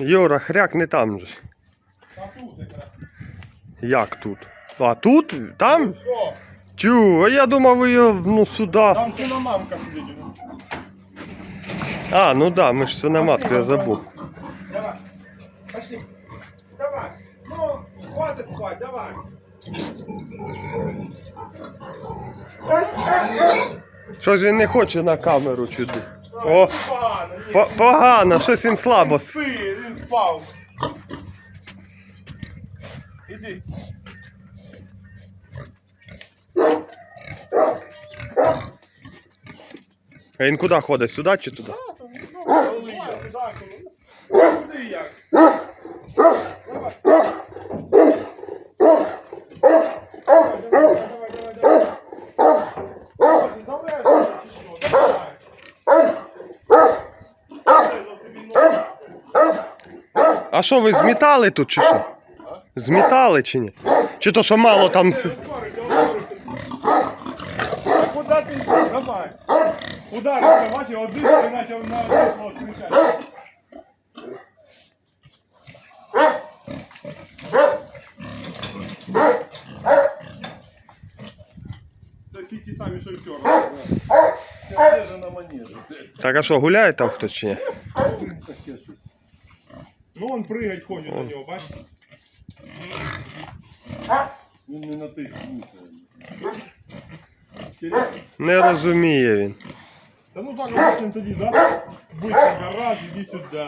Юра, хряк не там же. А тут якраз. Як тут? А тут? Там? Тю, а я думав, ви його ну, сюди. там синомамка сидить. А, ну да, ми ж свиноматку, я забув. Давай. Пошли. Вставай. Ну, хватит спать, давай. Щось він не хоче на камеру чуди. О, по- погано, щось він слабо. с- він спав. Іди. А він куди ходить? Сюди чи туди? Ну, коли я сюди. Куди як? Давай, давай, давай, давай. Давай, залежно, чи що? Давай. Залежно собі ноги. А що, ви змітали тут чи що? Змітали чи ні? Чи то, що мало там. Куди ти? Давай. Ударився, бачив, один почав на слот кричати. Всі ті самі, що вчора. Теж на манежі. Так а що, гуляє там хтось чи ні? Ну, пригать на нього, бачиш? Він не на тих Не розуміє він. Та ну так, бачимо тоді, да? Быстренько, раз, іди сюди.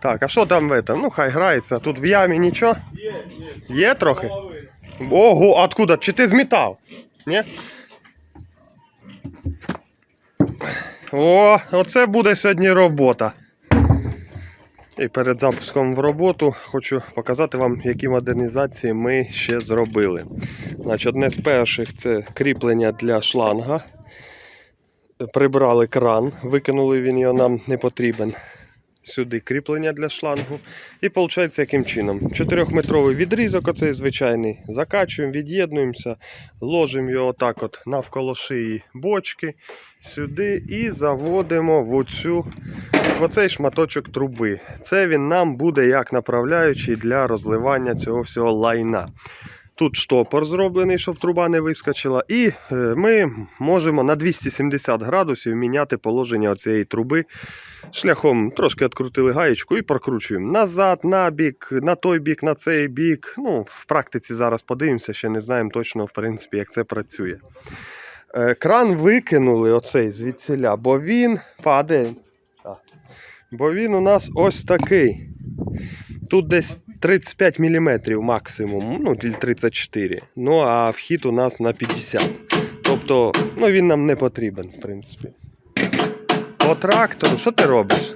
Так, а що там в этом? Ну хай грається. Тут в ямі нічого. Є, є. Є трохи? Половина. Ого, откуда? Чи ти змітав? Ні? О, оце буде сьогодні робота. І перед запуском в роботу хочу показати вам, які модернізації ми ще зробили. Значить, одне з перших це кріплення для шланга. Прибрали кран, викинули він його нам не потрібен. Сюди кріплення для шлангу. І виходить, яким чином? 4-метровий відрізок, оцей звичайний, закачуємо, від'єднуємося, ложимо його так от навколо шиї бочки сюди і заводимо в оцю, оцей шматочок труби. Це він нам буде як направляючий для розливання цього всього лайна. Тут штопор зроблений, щоб труба не вискочила, і е, ми можемо на 270 градусів міняти положення цієї труби шляхом трошки відкрутили гаєчку і прокручуємо назад, на бік, на той бік, на цей бік. Ну, в практиці зараз подивимося, ще не знаємо точно, в принципі, як це працює. Е, Кран викинули оцей звідсіля, бо він падає. Бо він у нас ось такий. Тут десь 35 мм максимум, ну, 34. Ну, а вхід у нас на 50. Тобто, ну, він нам не потрібен, в принципі. По трактору, що ти робиш?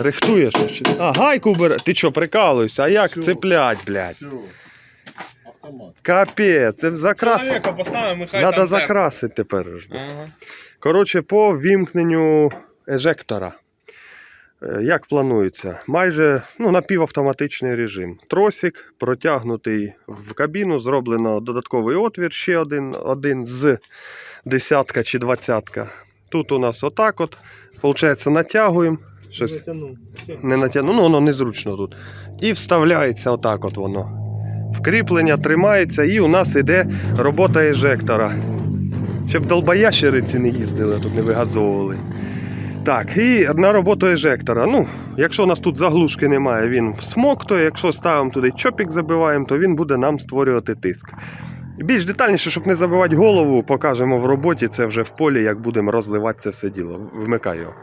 Рихтуєш? А, гайку бере. Ти що, прикалуєшся? А як цеплять, блядь? Автомат. Капець, це закрас... Чоловіка поставимо, хай Надо там закрасити тепер. Ага. Коротше, по вімкненню ежектора. Е, Як планується? Майже ну, напівавтоматичний режим. Тросик протягнутий в кабіну, зроблено додатковий отвір, ще один, один з десятка чи двадцятка. Тут у нас отак от. Получається, натягуємо. Щось не натягну, ну воно незручно тут. І вставляється отак от воно. Вкріплення тримається, і у нас йде робота ежектора. Щоб долбоящериці не їздили, тут не вигазовували. Так, і на роботу ежектора. Ну, якщо у нас тут заглушки немає, він всмоктує. Якщо ставимо туди чопік забиваємо, то він буде нам створювати тиск. Більш детальніше, щоб не забивати голову, покажемо в роботі. Це вже в полі, як будемо розливати це все діло. Вмикаю його.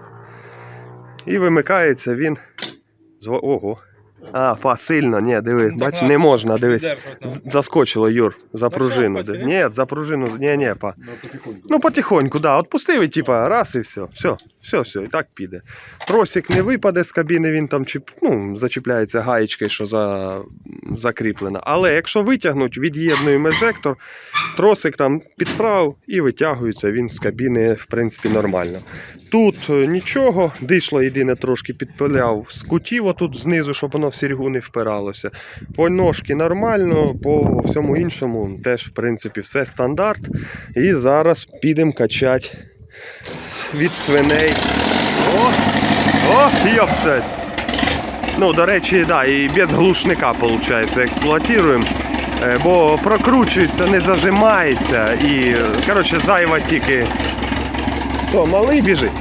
І вимикається він. Ого. А, па, сильно, ні, диви, бач, не можна, дивись. Заскочило, Юр, за пружину. Ні, за пружину, ні, ні, па. Ну, потихоньку. Ну, потихоньку, да. Отпустив і типа раз і все. Все, все, все, і так піде. Тросик не випаде з кабіни, він там чіп, ну, зачіпляється гаєчкою, що за, закріплена. Але якщо витягнуть, від'єднуємо ежектор, тросик там підправив і витягується він з кабіни, в принципі, нормально. Тут е, нічого, дишло єдине трошки підпиляв з кутів отут знизу, щоб воно в сіргу не впиралося. По ножки нормально, по всьому іншому теж, в принципі, все стандарт. І зараз підемо качати від свиней. О! О, йопцять! Ну, до речі, да, і без глушника, виходить, експлуатуємо. Е, Бо прокручується, не зажимається і, коротше, зайва тільки. Що, малий біжить?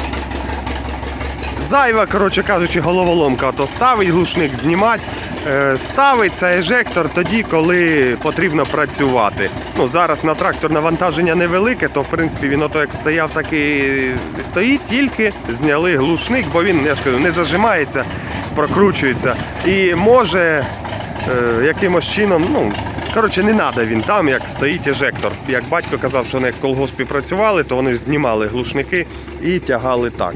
Зайва, коротше кажучи, головоломка, то ставить глушник, знімати. Е, Ставиться ежектор тоді, коли потрібно працювати. Ну, зараз на трактор навантаження невелике, то в принципі він ото як стояв, так і стоїть, тільки зняли глушник, бо він не зажимається, прокручується. І може е, якимось чином, ну, коротше, не треба він там, як стоїть ежектор. Як батько казав, що вони в колгоспі працювали, то вони знімали глушники і тягали так.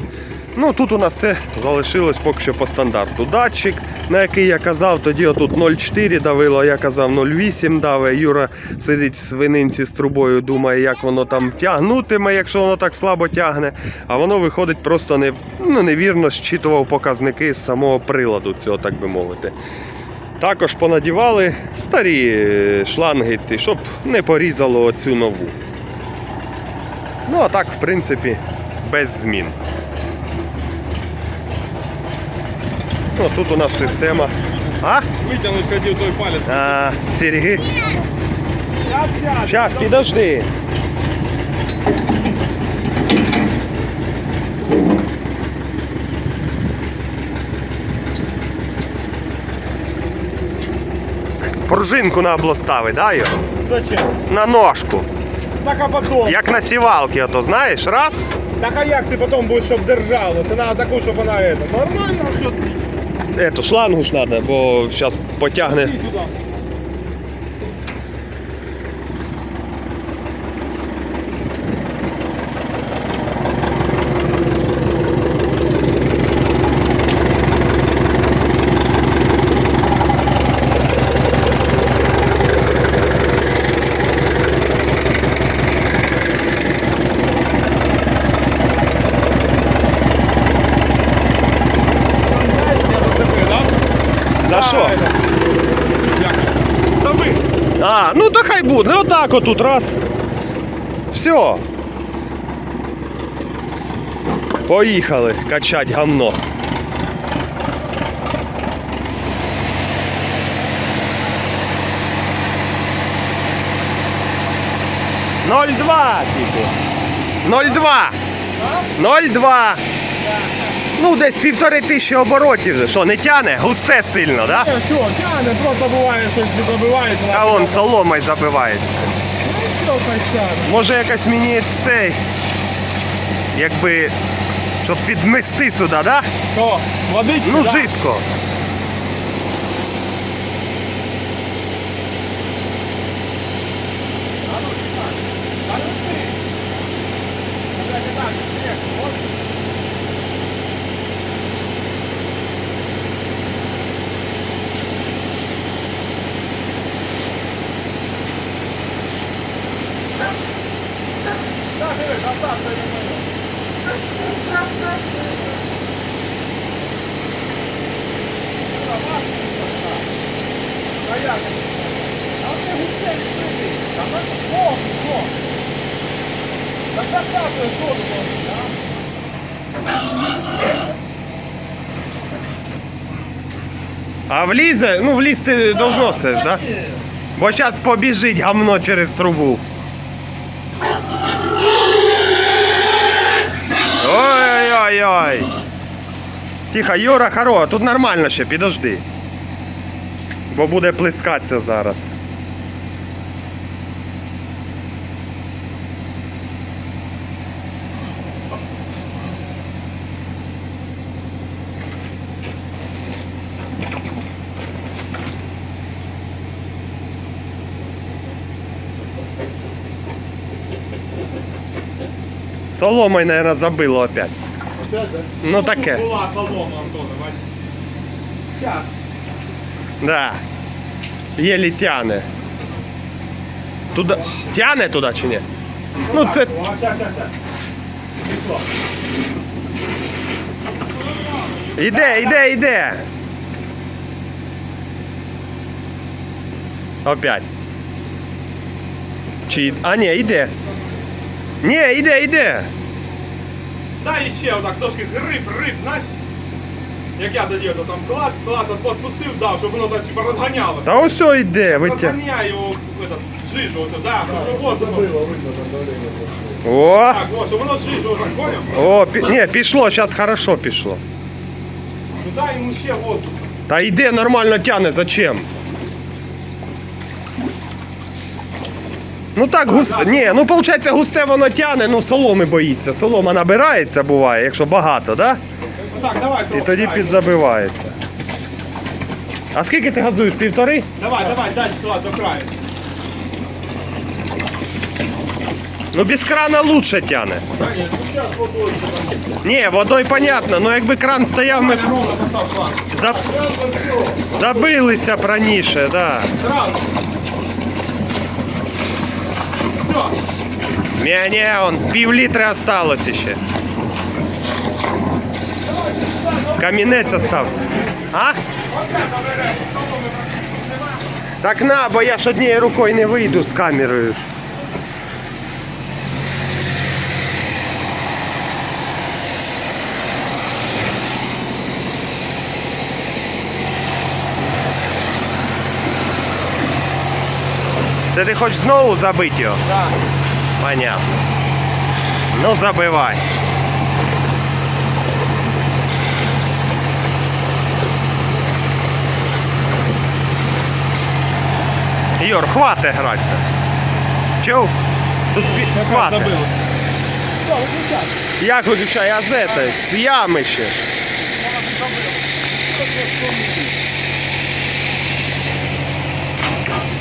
Ну тут у нас все залишилось поки що по стандарту. Датчик, на який я казав, тоді отут 0,4 давило, я казав 0,8 даве. Юра сидить в свининці з трубою, думає, як воно там тягнутиме, якщо воно так слабо тягне. А воно виходить просто не, ну, невірно щитував показники з самого приладу, цього так би мовити. Також понадівали старі е, шланги, ці, щоб не порізало оцю нову. Ну а так, в принципі, без змін. Ну, тут у нас система. А? Витягнуть хотів той палець. а Сереги. Зараз, підожди. Пружинку на облостави, да, його? Зачем? На ножку. Так а потом. Як на сівалки, ото знаєш, раз. Так а як ти потім будеш, щоб держало? Це треба таку, щоб вона это. Нормально, що ти? Эту шлангу ж треба, бо зараз потягне. Ну хай буде. Отак отут раз. Все. Поїхали качать гамно. Ноль два, типу. Ноль два. Ноль два. Ну, десь півтори тисячі оборотів. Що, не тяне? Густе сильно, так? Да? Що, тяне, просто буває, щось забивається. А вон соломою забивається. Що так тяне? Може якась мені цей. Якби. Щоб підмести сюди, да? Що, водички? Ну, да? жидко. А влізе, ну влізти должно все ж, да? Бо зараз побіжить гамно через трубу. Ой-ой-ой. Тихо, Юра, хоро, тут нормально ще, підожди. Бо буде плескатися зараз. Соломой, наверное, забило опять. Опять, да? Ну таке. Була солома, Антона, бачиш. Да. Єлі тяне. Туда... Тяне туди чи ні? Ну це. О, щас, щас. Пішло. Іде, іде, іде. Опять. Чи... А ні, іде. Ні, іде, іде. Дай ще отак трошки гриб, риб, знаєш. Як я тоді то там клас, клас, от спустив, дав, щоб воно так типа розганяло. Та ось о йде, витяг. Розганяє його этот, жижу, оце, да, щоб воздухом. Забило, видно, там давлення. О, Так, о, щоб воно жижу, так, поняв? о, пі... ні, пішло, зараз хорошо пішло. Ну дай йому ще воздух. Та йде нормально тяне, зачем? Ну так густе. Ні, ну виходить густе воно тяне, ну соломи боїться. Солома набирається буває, якщо багато, да? Так, давай, І тоді підзабивається. А скільки ти газуєш? Півтори? Давай, давай, дай сюди до краю. Ну без крана лучше тяне. Ні, водою понятно, ну якби кран стояв, ми б забилися б раніше, да. Ні-ні, он пів літри осталось ще. Камінець остався. А? Так на, бо я ж однією рукою не вийду з камерою. Це ти хочеш знову забити його? Так. Понятно. Ну забивай. Йор, хватить гратися. Чув? Тут пі- хватить. Забили. Все, виключай. Як виключай, а з этой, з ями ще.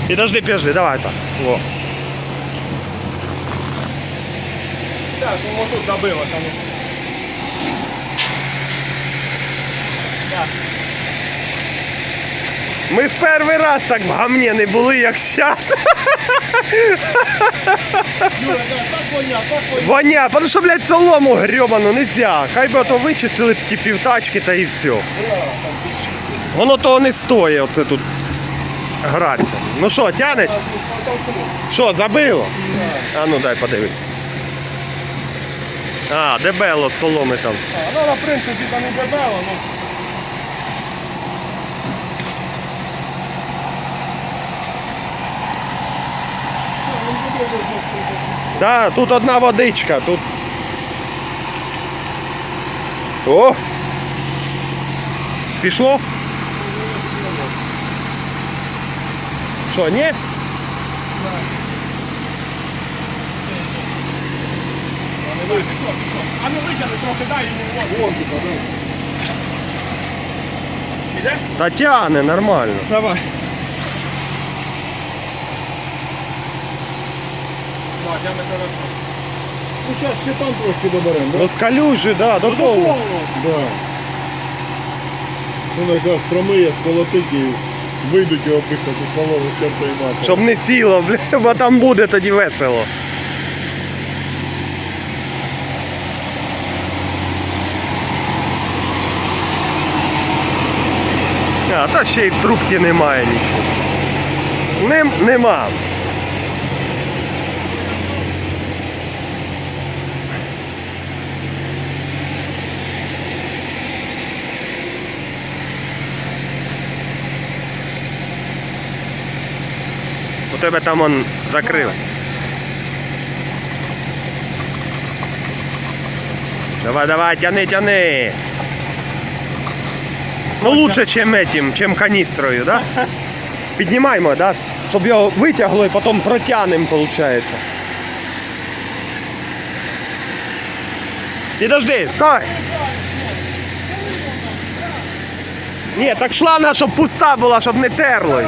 Підожди, підожди, давай так. Во. Так, ну тут забило там. Так. Ми в перший раз так в гамні не були, як зараз. Юра, да, так воня, так воня. Воня, потому що, блядь, солому гребану нельзя. Хай би ото вичистили б ті півтачки та і все. Воно того не стоїть оце тут гратися. Ну що, тянеть? Що, забило? А ну дай подивись. А, дебело соломи там. А, Ну, на принципі, там не дебело, ну. Да, тут одна водичка, тут. О! Пішло? Що, ні? А ну витягни трохи, дай йому воздух. Іде? Та тяне нормально. Давай. Так, я не хорошо. Ну, зараз ще там трошки доберемо, да? Ну да, до повного. Да. Ну, якраз промиє, сколотить і вийдуть його писати солому з чортої матері. Щоб не сіло, бля, бо там буде тоді весело. А, та ще й в трубці немає нічого. Нем, нема. У тебе там он закрив. Давай, давай, тяни, тяни. Ну лучше, чем этим, чем каністрою, да? Піднімаємо, да? Щоб його витягло і потім протягнемо, виходить. Підожди, стой! Ні, так шланга, щоб пуста була, щоб не терло.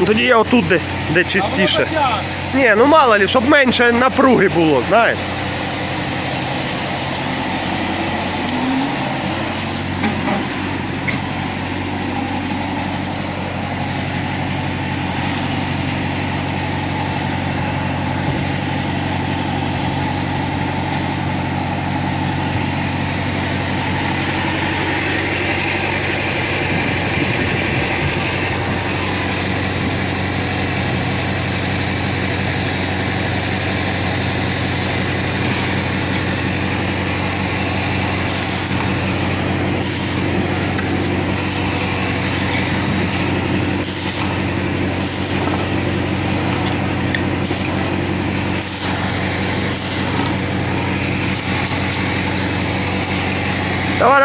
Ну тоді я отут десь, де чистіше. Ні, ну мало ли, щоб менше напруги було, знаєш.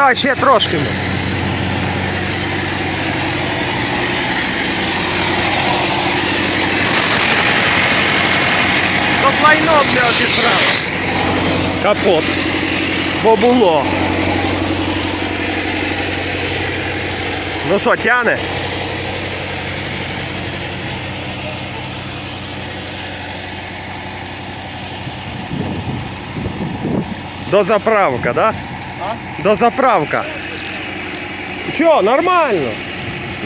Давай, ще трошки. Щоб лайном не обісрало. Капот. Бо було. Ну що, тяне? До заправка, да? До заправка. Чо, нормально?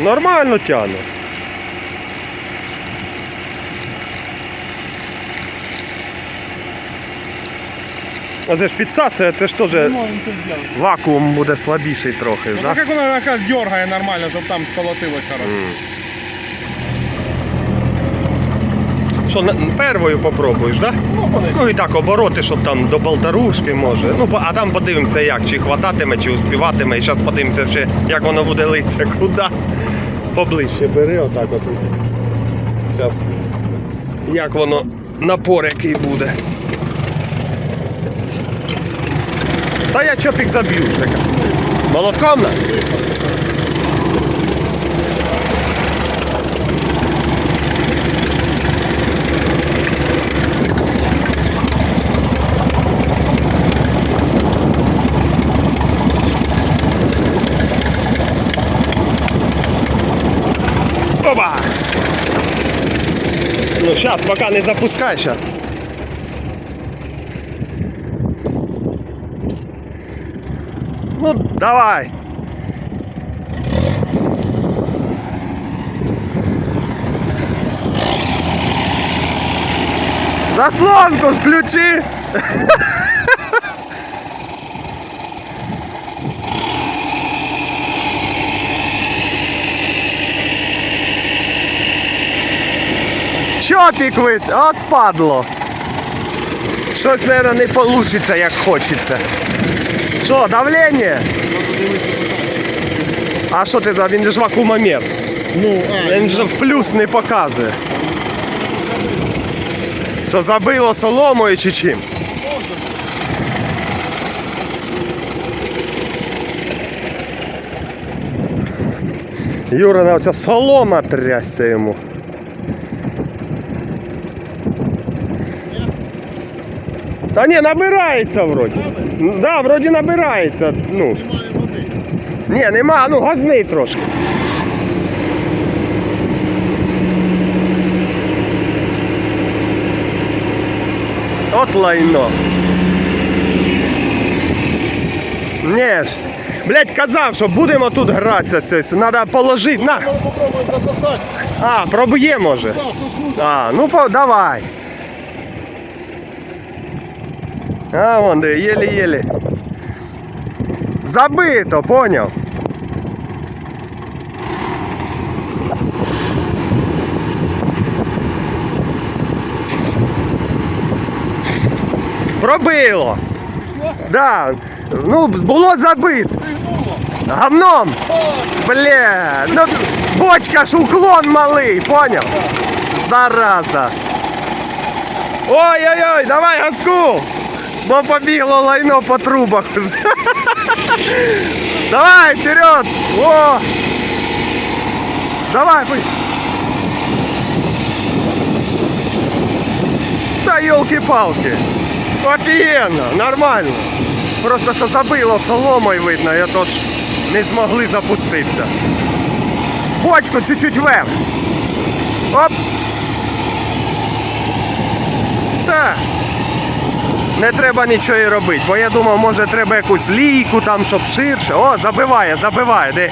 Нормально тяне. А це ж підсасує, це ж теж вакуум буде слабіший трохи, Ну да? так як вона якраз дергає нормально, щоб там сколотилося. раз. Що, первою попробуєш, да? Ну. Ну і так обороти, щоб там до полторушки може. Ну, а там подивимося як, чи хвататиме, чи успіватиме. І зараз подивимося ще, як воно буде литися, куди. Поближче бери отак от. Зараз. Як воно напор який буде. Та я чопік заб'ю. Молотком на? Сейчас, пока не запускай, сейчас. Ну, давай. Заслонку включи. Чопік вид, от падло. Щось, мабуть, не вийде, як хочеться. Що, давлення? А що ти за? Він же ж вакуумомір. Ну, а, Він же в плюс не показує. Що забило соломою чи чим? Юра, оця солома трясся йому. Та ні, набирається вроді. Да, вроді набирається. Ну. Ні, нема, ну газний трошки. От лайно. Ні ж. Блять, казав, що будемо тут гратися. Треба положити. На. А, пробує може. А, ну по, давай. А, вон де, єлі-єлі. Забито, поняв? Пробило. пішло, Да. Ну, було забито. пригнуло. Гавном. Бля, ну бочка ж уклон малий, понял? Зараза. Ой-ой-ой, давай газку! Бо побігло лайно по трубах. Давай, вперед! О! Давай, пусть. Та елки-палки. Офігенно, нормально. Просто що забило соломою видно, я то ж не змогли запуститися. Бочку чуть-чуть вверх. Оп. Так. Не треба нічого і робити, бо я думав, може треба якусь лійку там, щоб ширше. О, забиває, забиває, де.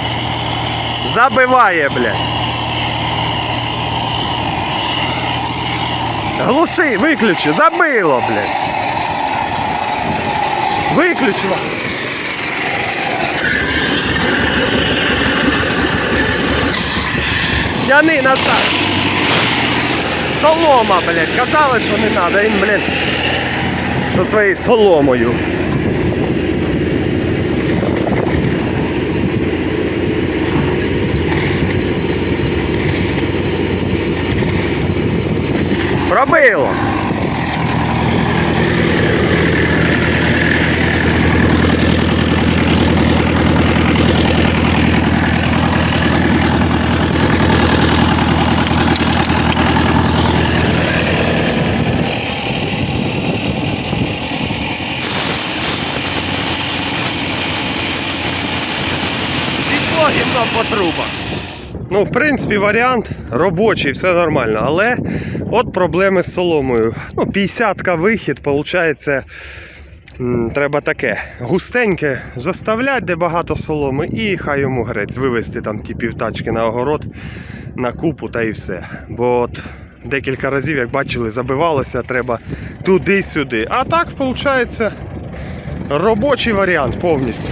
Забиває, блядь. Глуши, виключи, забило, блядь. Виключила. Тяни назад. Солома, блядь. Казали, що не треба. Він, блядь, зі своєю соломою. Пробило. Гімно по трубах. Ну, в принципі, варіант робочий, все нормально. Але от проблеми з соломою. Ну, 50-ка вихід, виходить, треба таке. Густеньке заставляти, де багато соломи, і хай йому грець. Вивезти там ті півтачки на огород, на купу та і все. Бо от декілька разів, як бачили, забивалося, треба туди-сюди. А так, виходить, робочий варіант повністю.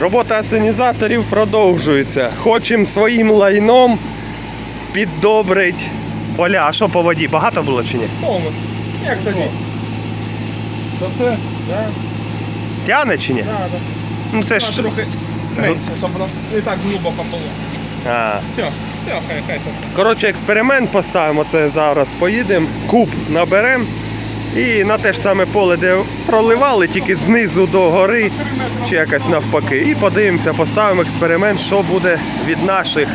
Робота асенізаторів продовжується. Хочемо своїм лайном піддобрить поля. А що по воді? Багато було чи ні? Повно. Як тоді? То це, да, Тяне чи ні? да, да. Ну це ж. трохи менше, щоб воно не так глибоко було. А. Все, все, хай, хай. Коротше, експеримент поставимо. Це зараз поїдемо, куб наберемо. І на те ж саме поле, де проливали, тільки знизу до гори, чи якось навпаки. І подивимося, поставимо експеримент, що буде від наших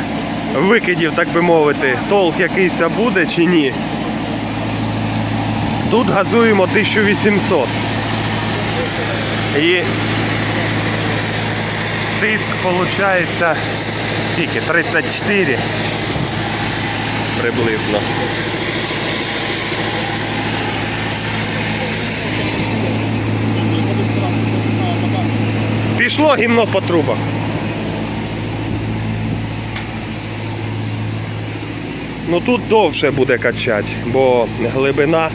викидів, так би мовити. Толк якийсь буде чи ні. Тут газуємо 1800. І тиск виходить скільки? 34 приблизно. Пішло гімно по трубах. Ну тут довше буде качати, бо глибина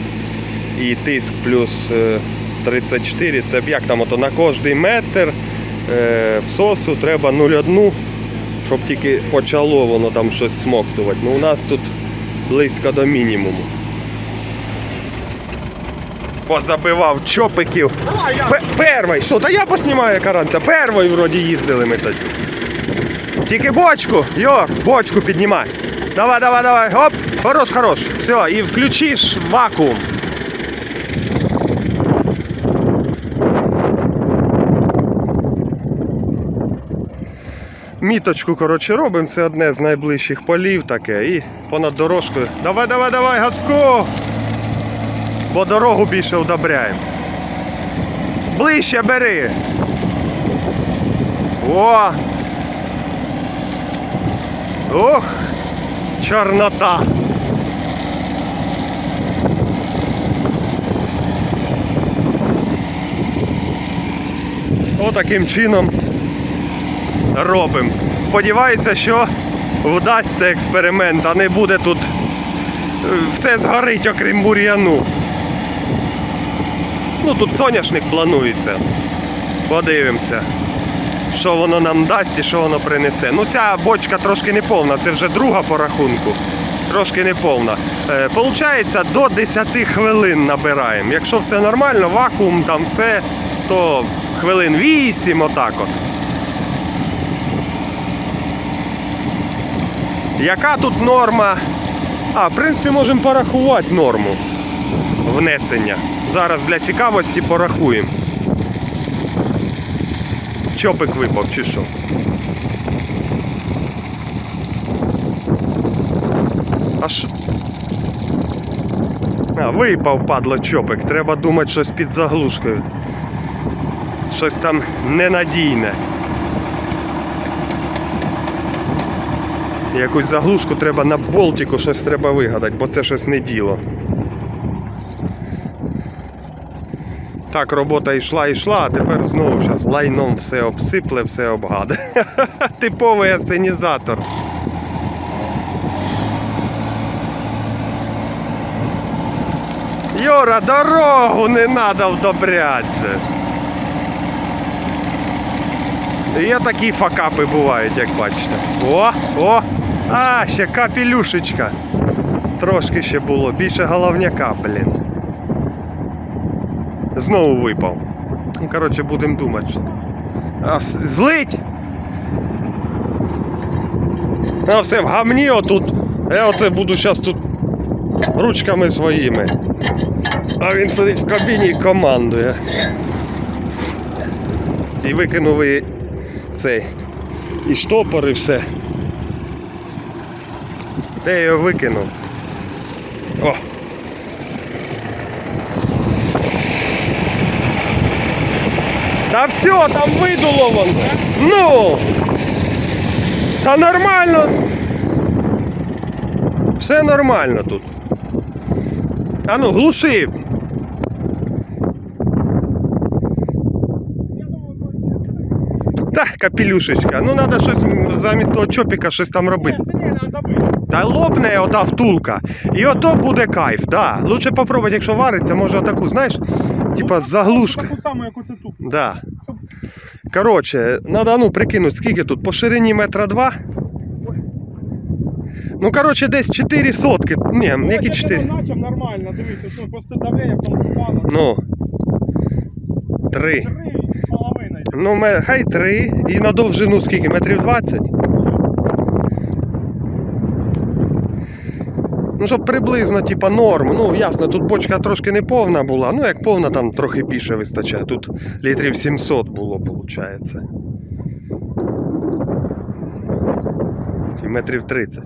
і тиск плюс е, 34, це як там ото на кожний метр е, всосу треба 0,1, щоб тільки почало воно там щось смоктувати. Ну у нас тут близько до мінімуму. Позабивав чопиків. Давай, я. Пе- Перший, що, та я поснімаю каранця. Перший вроді їздили ми тоді. Тільки бочку, Йор, бочку піднімай. Давай, давай, давай. Оп, хорош, хорош. Все, і включиш вакуум. Міточку, коротше, робимо. Це одне з найближчих полів таке. І понад дорожкою. Давай, давай, давай, Гацько! Бо дорогу більше удобряємо. Ближче бери. О! Ох! Чорнота! Отаким чином робимо. Сподіваюся, що вдасться експеримент, а не буде тут е, все згорить, окрім бур'яну. Ну тут соняшник планується. Подивимося, що воно нам дасть і що воно принесе. Ну ця бочка трошки не повна, це вже друга по рахунку. Трошки не повна. Е, Получається, до 10 хвилин набираємо. Якщо все нормально, вакуум там все, то хвилин 8 отак от. Яка тут норма? А, в принципі, можемо порахувати норму внесення. Зараз для цікавості порахуємо. Чопик випав чи що? А що? А, випав, падло, чопик. Треба думати щось під заглушкою. Щось там ненадійне. Якусь заглушку треба на болтику, щось треба вигадати, бо це щось не діло. Так, робота йшла, йшла, а тепер знову зараз лайном все обсипле, все обгаде. Типовий асенізатор. Йора, дорогу не треба ж. Є такі факапи бувають, як бачите. О, о! А, ще капелюшечка. Трошки ще було, більше головняка, блін. Знову випав. Ну, коротше, будемо думати. А, злить! А все в гамні отут. Я оце буду зараз тут ручками своїми. А він сидить в кабіні і командує. І викинув і цей. І штопор, і все. Де я його викинув? О! Та все, там видуло воно. Ну! Та нормально. Все нормально тут. А ну, глуши. Та, капелюшечка. Ну треба щось замість того чопіка щось там робити. Та лопне ота втулка. І ото буде кайф, да. Лучше попробувати, якщо вариться, може отаку, знаєш, типа заглушка. Таку саму, як оце тут. Да. Коротше, треба ну, прикинути, скільки тут? По ширині метра два. Ну, коротше, десь 4 сотки. Ні, які 4? Я начав нормально, дивися, ну, просто давлення там впало. Ну. 3. Три з половиною. Ну, хай 3. І на довжину скільки? Метрів 20? Ну, щоб приблизно, типа, норм. Ну, ясно, тут бочка трошки не повна була. Ну, як повна, там трохи більше вистачає. Тут літрів 700 було, виходить. І метрів 30.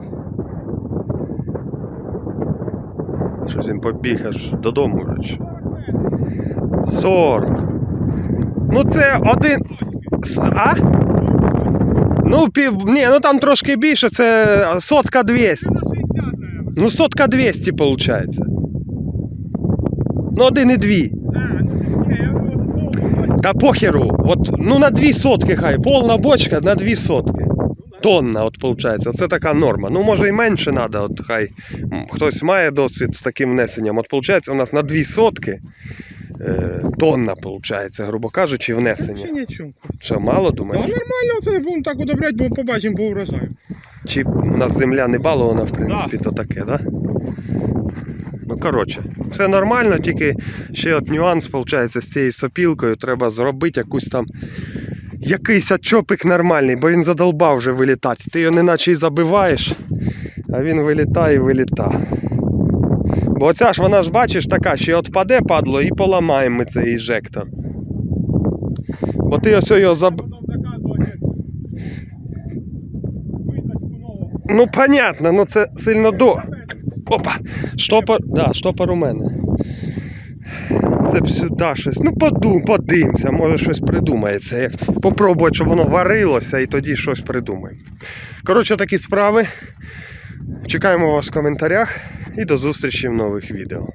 Щось він побіг аж додому вже. 40. Ну це один. А? Ну, пів. Ні, ну там трошки більше, це сотка 200. На 60, наверное. Ну, сотка 200 виходить. Ну, один і дві. Та похеру. От, ну на дві сотки хай. Повна бочка на дві сотки. Тонна, от виходить. Це така норма. Ну, може і менше треба, от хай хтось має досвід з таким внесенням. От виходить, у нас на дві сотки е, тонна, виходить, грубо кажучи, внесення. Ще нічого. Що, мало Та нормально, це будемо так удобряти, бо побачимо по урожаю. Чи у нас земля не балована, в принципі, то таке, да? Ну, коротше, все нормально, тільки ще от нюанс, виходить, з цією сопілкою треба зробити якусь там. Якийсь чопик нормальний, бо він задолбав вже вилітати. Ти його неначе і забиваєш, а він вилітає і вилітає. Бо оця ж вона ж бачиш така, ще отпаде падло і поламаємо ми цей інжектор. Бо ти ось його заб... Потім заказувати висадку нову. Ну, понятно, ну це сильно до. Опа! Штопор. Да, штопор у мене. Це б сюди щось. Ну, подум, подимся, може щось придумається. Як попробувати, щоб воно варилося і тоді щось придумаємо. Коротше, такі справи. Чекаємо вас в коментарях і до зустрічі в нових відео.